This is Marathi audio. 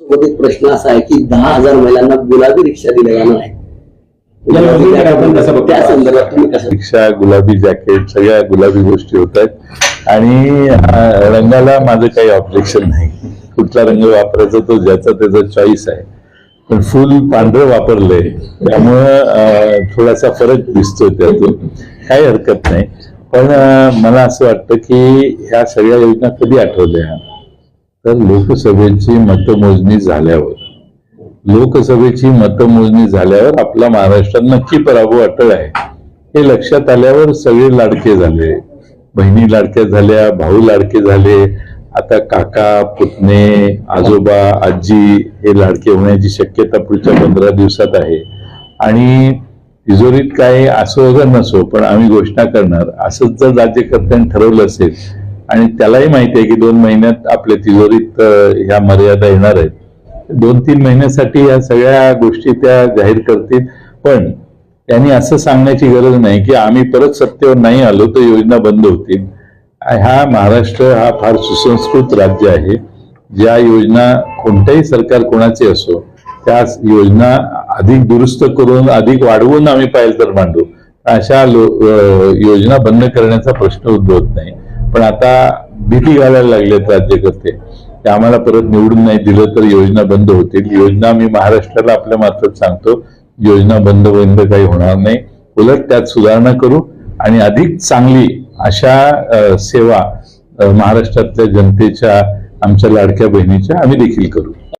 सोबत एक प्रश्न असा आहे की दहा हजार महिलांना गुलाबी रिक्षा दिल्या जाणार आहे? त्या संदर्भात तुम्ही कसं रिक्षा गुलाबी जॅकेट सगळ्या गुलाबी गोष्टी होत आहेत. आणि अं, रंगाला माझं काही ऑब्जेक्शन नाही. कुठला रंग वापरायचा तो ज्याचा त्याचा चॉईस आहे. पण फुल पांढरं वापरलंय. त्यामुळं अं, थोडासा फरक दिसतोय त्यातून. काही हरकत नाही. पण अं, मला असं वाटतं की ह्या सगळ्या योजना कधी आठवल्या? तर लोकसभेची मतमोजणी झाल्यावर लोकसभेची मतमोजणी झाल्यावर आपला महाराष्ट्रात नक्की पराभव अटळ आहे. हे लक्षात आल्यावर सगळे लाडके झाले. बहिणी लाडक्या झाल्या भाऊ लाडके झाले. आता काका पुतणे आजोबा आजी हे लाडके होण्याची शक्यता पुढच्या पंधरा दिवसात आहे. आणि तिजोरीत काय असो वगैरे नसो पण आम्ही घोषणा करणार असंच जर राज्यकर्त्यांनी ठरवलं असेल आणि त्यालाही माहिती आहे की दोन महिन्यात आपल्या तिजोरीत ह्या मर्यादा येणार आहेत. दोन तीन महिन्यासाठी या सगळ्या गोष्टी त्या जाहीर करतील. पण त्यांनी असं सांगण्याची गरज नाही की आम्ही परत सत्तेवर नाही आलो तर योजना बंद होतील. हा महाराष्ट्र हा फार सुसंस्कृत राज्य आहे. ज्या योजना कोणत्याही सरकार कोणाचे असो त्या योजना अधिक दुरुस्त करून अधिक वाढवून आम्ही पाहिजे तर मांडू अशा लो- अं, योजना बंद करण्याचा प्रश्न उद्भवत नाही. पण आता भीती घालायला लागलेत राज्यकर्ते. की आम्हाला परत निवडून नाही दिलं तर योजना बंद होतील. योजना मी महाराष्ट्राला आपल्या मार्फत सांगतो. योजना बंद बंद काही होणार नाही. उलट त्यात सुधारणा करू आणि अधिक चांगली अशा सेवा महाराष्ट्रातल्या जनतेच्या आमच्या लाडक्या बहिणीच्या आम्ही देखील करू.